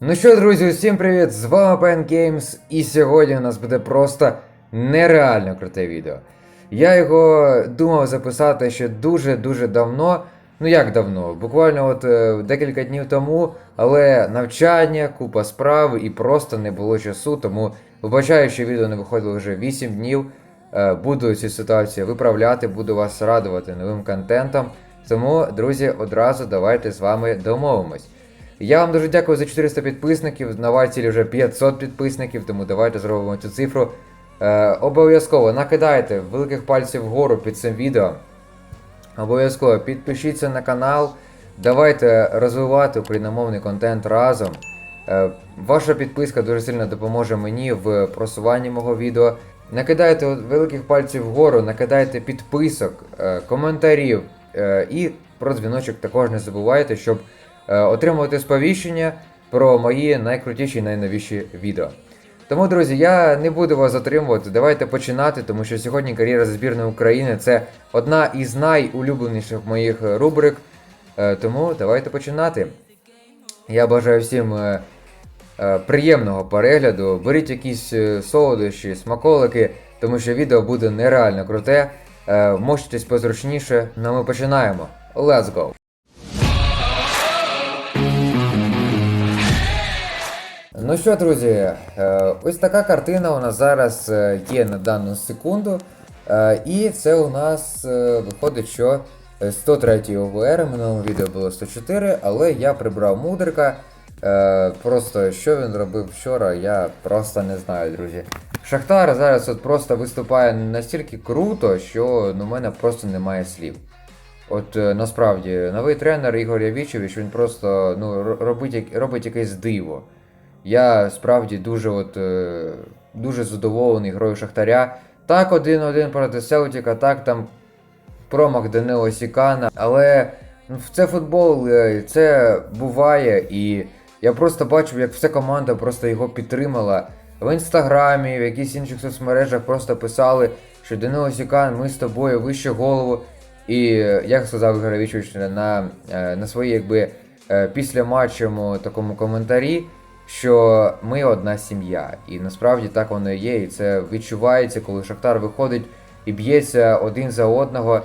Ну що, друзі, усім привіт! З вами Pen Games, і сьогодні у нас буде просто нереально круте відео. Я його думав записати ще дуже-дуже давно. Ну як давно? Буквально от е, декілька днів тому, але навчання, купа справ і просто не було часу, тому вибачаю, що відео не виходило вже 8 днів. Е, Буду цю ситуацію виправляти, буду вас радувати новим контентом. Тому, друзі, одразу давайте з вами домовимось. Я вам дуже дякую за 400 підписників. На вайцілі вже 500 підписників, тому давайте зробимо цю цифру. Е, обов'язково накидайте великих пальців вгору під цим відео. Обов'язково підпишіться на канал. Давайте розвивати україномовний контент разом. Е, ваша підписка дуже сильно допоможе мені в просуванні мого відео. Накидайте великих пальців вгору, накидайте підписок, е, коментарів е, і про дзвіночок також не забувайте, щоб отримувати сповіщення про мої найкрутіші і найновіші відео. Тому, друзі, я не буду вас затримувати. Давайте починати, тому що сьогодні кар'єра збірної України це одна із найулюбленіших моїх е, рубрик. Е, Тому давайте починати. Я бажаю всім е, е, приємного перегляду. Беріть якісь е, солодощі, смаколики, тому що відео буде нереально круте. Е, позручніше. Ну ми починаємо. Let's go! Ну що, друзі, е, ось така картина у нас зараз е, є на дану секунду. Е, І це у нас виходить, що 103 ОВР, в минулому відео було 104, але я прибрав мудрика. Просто що він робив вчора, я просто не знаю, друзі. Шахтар зараз от просто виступає настільки круто, що ну, в мене просто немає слів. От насправді новий тренер Ігор Явічевич, він просто ну, робить, робить якесь диво. Я справді дуже от, е, дуже задоволений грою Шахтаря. Так, 1-1 проти Селтіка, так там промах Данило Сікана. Але ну, це футбол, е, це буває, і я просто бачив, як вся команда просто його підтримала. В інстаграмі, в якихось інших соцмережах просто писали, що Данило Сікан, ми з тобою вище голову. І е, як сказав Ігор на, на своїй якби після матчому такому коментарі, що ми одна сім'я. І насправді так воно і є, і це відчувається, коли Шахтар виходить і б'ється один за одного,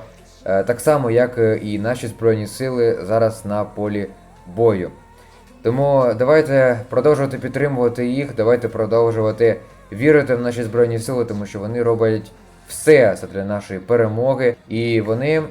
е, так само, як е, і наші Збройні сили зараз на полі бою. Тому давайте продовжувати підтримувати їх, давайте продовжувати вірити в наші Збройні сили, тому що вони роблять все для нашої перемоги, і вони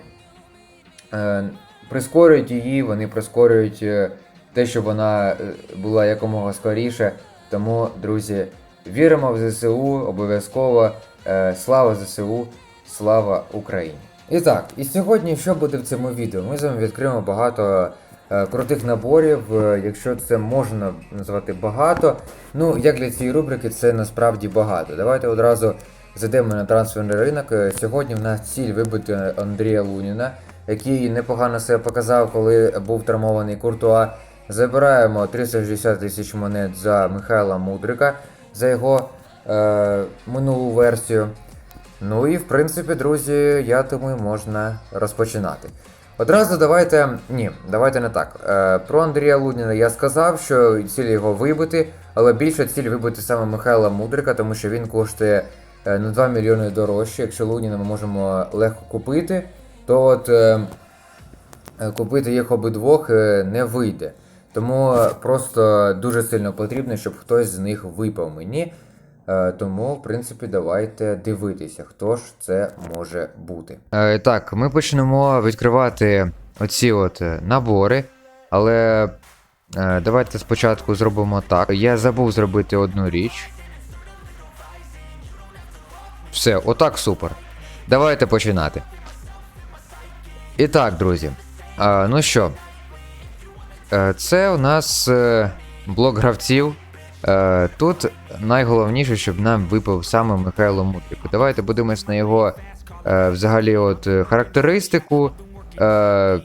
е, прискорюють її, вони прискорюють е, те, щоб вона е, була якомога скоріше. Тому, друзі, віримо в ЗСУ, обов'язково. Е, слава ЗСУ, слава Україні! І так, і сьогодні що буде в цьому відео? Ми з вами відкриємо багато е, крутих наборів, якщо це можна назвати багато. Ну, як для цієї рубрики, це насправді багато. Давайте одразу зайдемо на трансферний ринок. Сьогодні в нас ціль вибити Андрія Луніна, який непогано себе показав, коли був травмований Куртуа. Забираємо 360 тисяч монет за Михайла Мудрика за його е, минулу версію. Ну і в принципі, друзі, я думаю, можна розпочинати. Одразу давайте. Ні, давайте не так. Е, про Андрія Луніна я сказав, що ціль його вибити, але більше ціль вибити саме Михайла Мудрика, тому що він коштує е, на 2 мільйони дорожче. Якщо Луніна ми можемо легко купити, то от е, е, купити їх обидвох е, не вийде. Тому просто дуже сильно потрібно, щоб хтось з них випав мені. Е, Тому, в принципі, давайте дивитися, хто ж це може бути. Е, так, ми почнемо відкривати оці от е, набори, але давайте спочатку зробимо так. Я забув зробити одну річ. Все, отак супер. Давайте починати. І так, друзі. Ну що, Це у нас е, блок гравців. Е, Тут найголовніше, щоб нам випав саме Михайло Мудрик. Давайте подивимось на його е, взагалі от е, характеристику. Е,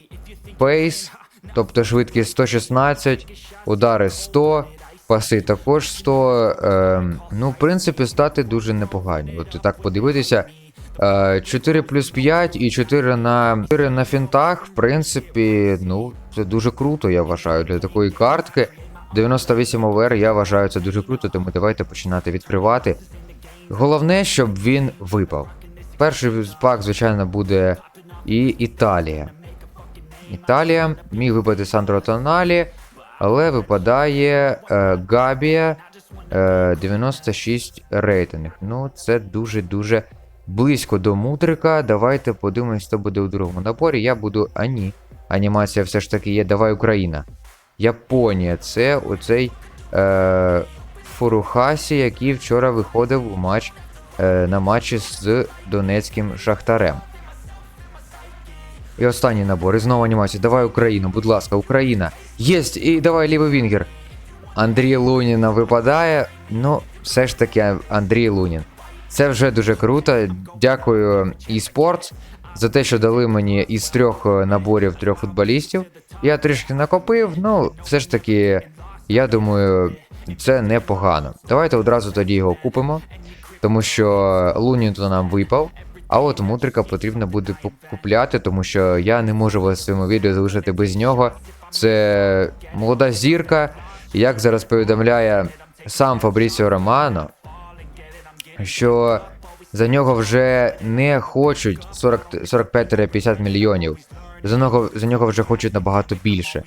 Пейс, тобто швидкість 116, удари 100, паси також 100. Е, ну, в принципі, стати дуже непогані. От так подивитися. Е, 4 плюс 5 і 4 на 4 на фінтах, в принципі, ну, це дуже круто, я вважаю, для такої картки. 98 ОВР, я вважаю це дуже круто, тому давайте починати відкривати. Головне, щоб він випав. Перший пак, звичайно, буде і Італія. Італія міг випадати Сандро Тоналі, але випадає е, Габія е, 96 рейтинг. Ну, це дуже-дуже близько до мудрика. Давайте подивимось, хто буде у другому наборі. Я буду. А ні. Анімація все ж таки є. Давай Україна. Японія. Це оцей е, Фурухасі, який вчора виходив у матч е, на матчі з Донецьким Шахтарем. І останній набор. І знову анімація. Давай Україну, будь ласка, Україна. Єсть! І давай лівий Вінгер. Андрій Луніна випадає. Ну, все ж таки, Андрій Лунін. Це вже дуже круто. Дякую eSports за те, що дали мені із трьох е, наборів трьох футболістів. Я трішки накопив, ну, все ж таки, я думаю, це непогано. Давайте одразу тоді його купимо, тому що Лунін то нам випав. А от Мудрика потрібно буде купляти, тому що я не можу вас в цьому відео залишити без нього. Це молода зірка. Як зараз повідомляє сам Фабрісіо Романо, що за нього вже не хочуть 40 45-50 мільйонів. За нього, за нього вже хочуть набагато більше.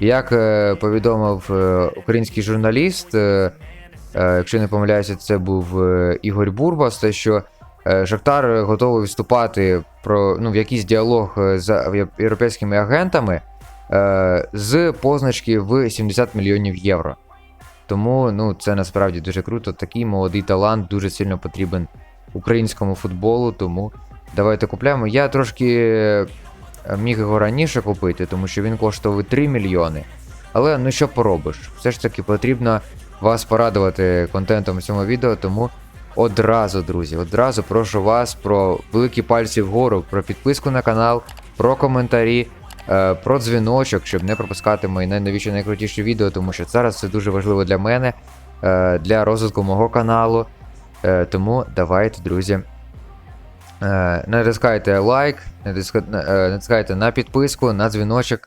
Як е, повідомив е, український журналіст, е, е, якщо не помиляюся, це був е, Ігор Бурбас, те, що е, Шахтар готовий вступати про ну, в якийсь діалог е, з європейськими агентами е, з позначки в 70 мільйонів євро. Тому ну, це насправді дуже круто. Такий молодий талант дуже сильно потрібен українському футболу. Тому давайте купляємо. Я трошки е, міг його раніше купити, тому що він коштував 3 мільйони. Але ну що поробиш? Все ж таки потрібно вас порадувати контентом у цьому відео, тому одразу, друзі, одразу прошу вас про великі пальці вгору, про підписку на канал, про коментарі, про дзвіночок, щоб не пропускати мої найновіші найкрутіші відео, тому що зараз це дуже важливо для мене, е, для розвитку мого каналу. Е, Тому давайте, друзі. е, Натискайте лайк, е, натискайте на підписку, на дзвіночок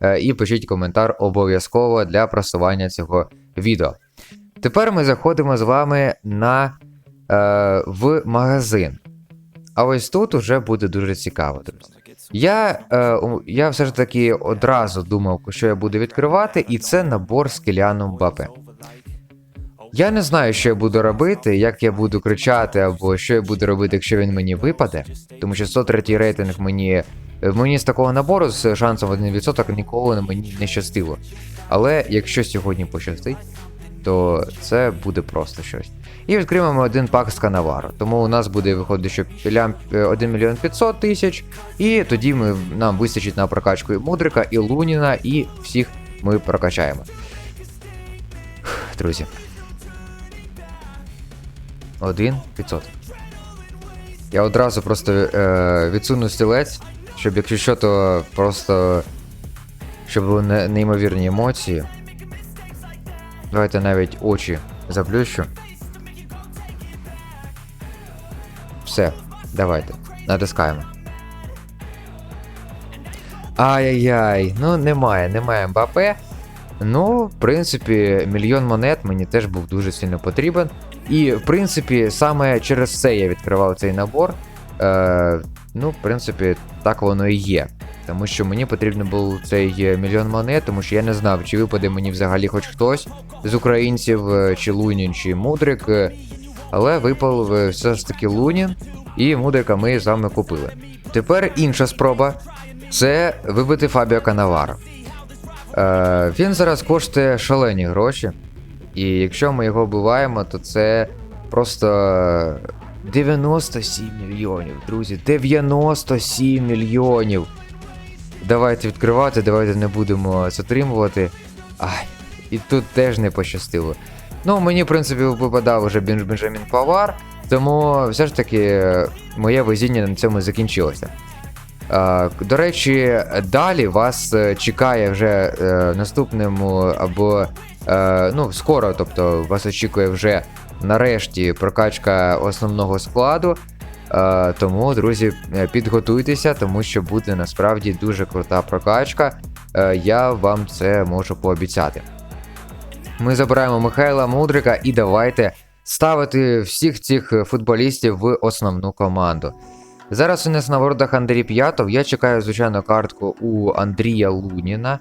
е, і пишіть коментар обов'язково для просування цього відео. Тепер ми заходимо з вами на, е, в магазин. А ось тут уже буде дуже цікаво. Я, е, я все ж таки одразу думав, що я буду відкривати, і це набор з Кіліаном Бапе. Я не знаю, що я буду робити, як я буду кричати, або що я буду робити, якщо він мені випаде. Тому що 103 рейтинг мені. Мені з такого набору з шансом 1% ніколи мені не щастило. Але якщо сьогодні пощастить, то це буде просто щось. І відкриємо один пак з Канаваро. Тому у нас буде виходить, що пілям 1 мільйон 500 тисяч, і тоді ми, нам вистачить на прокачку і Мудрика, і Луніна, і всіх ми прокачаємо. Друзі. 1 500. Я одразу просто е, відсуну стілець, щоб якщо що, то просто. Щоб були не, неймовірні емоції. Давайте навіть очі заплющу. Все, давайте. Натискаємо. Ай-яй-яй, ну немає, немає Мбапе. Ну, в принципі, мільйон монет мені теж був дуже сильно потрібен. І, в принципі, саме через це я відкривав цей набор. Е, ну, в принципі, так воно і є. Тому що мені потрібен був цей е, мільйон монет, тому що я не знав, чи випаде мені взагалі хоч хтось з українців, е, чи Лунін, чи Мудрик. Е, Але випав е, все ж таки Лунін, і Мудрика ми з вами купили. Тепер інша спроба це вибити Фабіо Канаваро. Е, він зараз коштує шалені гроші. І якщо ми його вбиваємо, то це просто 97 мільйонів, друзі. 97 мільйонів. Давайте відкривати, давайте не будемо затримувати. Ай, і тут теж не пощастило. Ну, мені, в принципі, випадав Бенж- Бенджамін Павар, тому все ж таки е, моє везіння на цьому закінчилося. Е, До речі, далі вас е, чекає вже наступному або ну, скоро, тобто вас очікує вже нарешті прокачка основного складу. Тому, друзі, підготуйтеся, тому що буде насправді дуже крута прокачка. Я вам це можу пообіцяти. Ми забираємо Михайла Мудрика і давайте ставити всіх цих е, футболістів в основну команду. Зараз у нас на воротах Андрій П'ятов. Я чекаю, звичайно, картку у Андрія Луніна,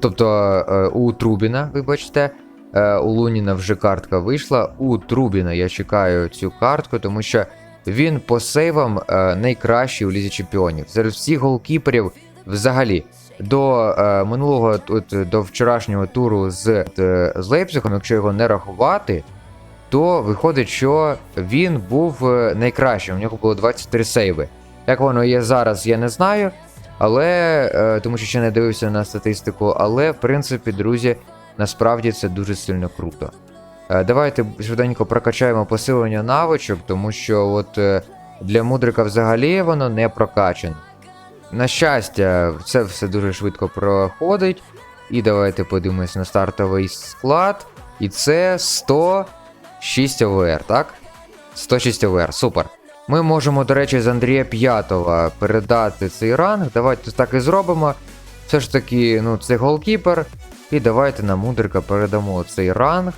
тобто е, у Трубіна, вибачте. Е, У Луніна вже картка вийшла. У Трубіна я чекаю цю картку, тому що він по сейвам найкращий у лізі чемпіонів. Серед всіх голкіперів взагалі. До е, минулого тут, до вчорашнього туру з, е, з Лейпцигом, якщо його не рахувати, то виходить, що він був е, найкращим. У нього було 23 сейви. Як воно є зараз, я не знаю. Але тому що ще не дивився на статистику. Але в принципі, друзі, насправді це дуже сильно круто. Давайте швиденько прокачаємо посилення навичок, тому що от для мудрика взагалі воно не прокачане. На щастя, це все дуже швидко проходить. І давайте подивимось на стартовий склад. І це 106 ОВР, так? 106 ОВР, супер. Ми можемо, до речі, з Андрія П'ятова передати цей ранг. Давайте так і зробимо. Все ж таки, ну, це голкіпер. І давайте на мудрика передамо цей ранг.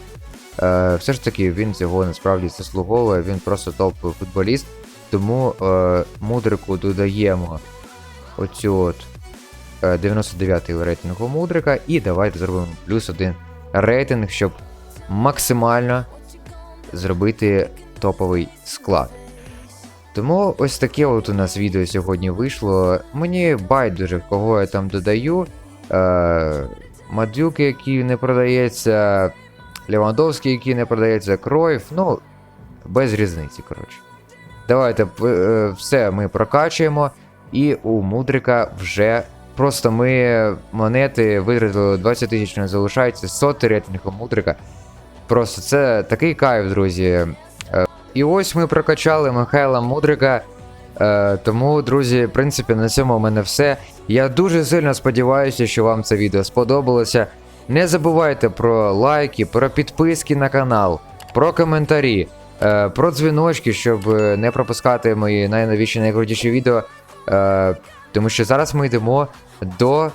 Е, все ж таки, він цього насправді заслуговує, він просто топовий футболіст. Тому е, мудрику додаємо оцю от е, 99-й рейтингу мудрика. І давайте зробимо плюс один рейтинг, щоб максимально зробити топовий склад. Тому ось таке от у нас відео сьогодні вийшло. Мені байдуже, кого я там додаю. Е, Мадюк, який не продається, Левандовський, який не продається, Кройф, ну, без різниці, коротше. Давайте е, все ми прокачуємо, і у Мудрика вже просто ми монети витратили 20 тисяч, не залишається сотий рейтинг у Мудрика. Просто це такий кайф, друзі. Е, І ось ми прокачали Михайла Мудрика. Е, тому, друзі, в принципі, на цьому у мене все. Я дуже сильно сподіваюся, що вам це відео сподобалося. Не забувайте про лайки, про підписки на канал, про коментарі, е, про дзвіночки, щоб не пропускати мої найновіші найкрутіші відео. Е, тому що зараз ми йдемо до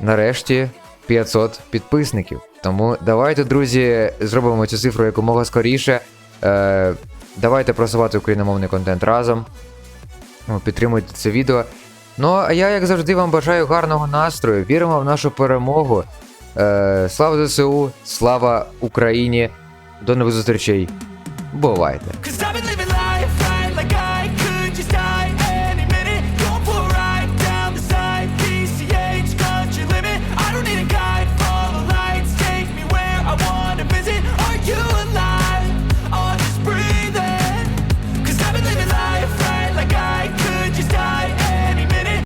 нарешті 500 підписників. Тому давайте, друзі, зробимо цю цифру якомога скоріше. Е, давайте просувати україномовний контент разом. Ну, Підтримуйте це відео. Ну, а я, як завжди, вам бажаю гарного настрою. Віримо в нашу перемогу. Е, слава ЗСУ, слава Україні. До нових зустрічей. Бувайте!